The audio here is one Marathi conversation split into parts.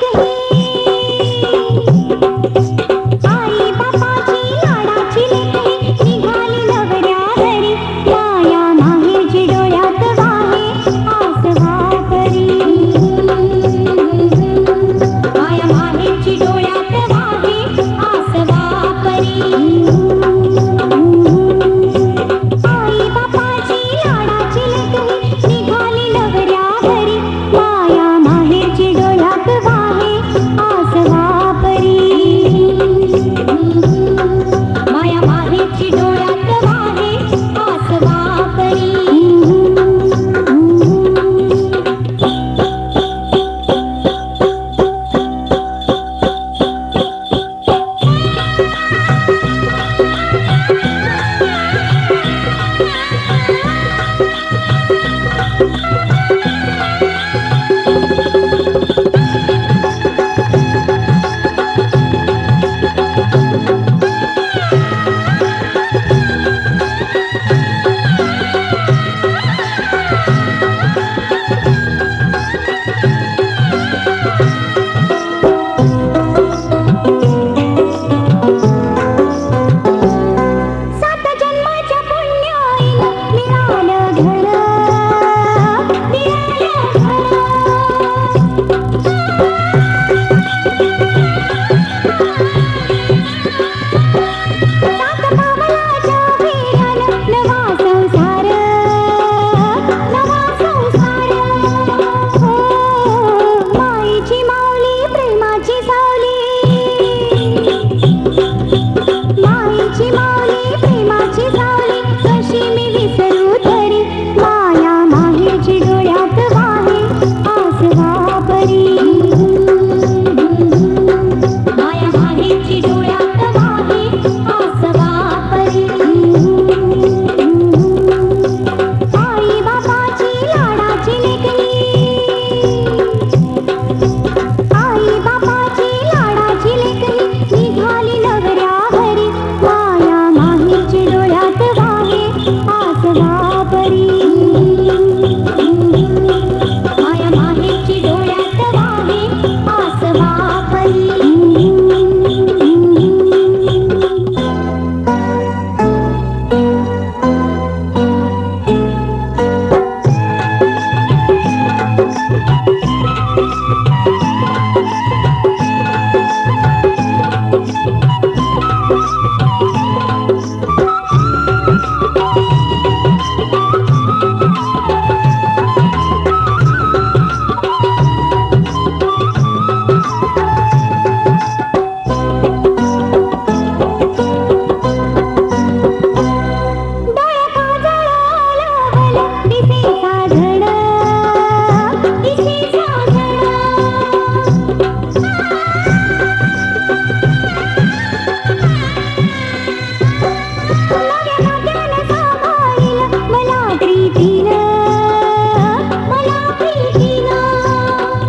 Take it. माहेरची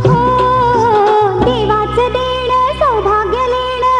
हो, देवाचं देणं सौभाग्य लेणं.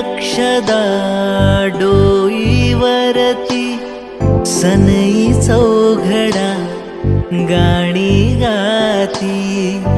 अक्षदा डोईवरती सनई चौघडा गाणी गाती.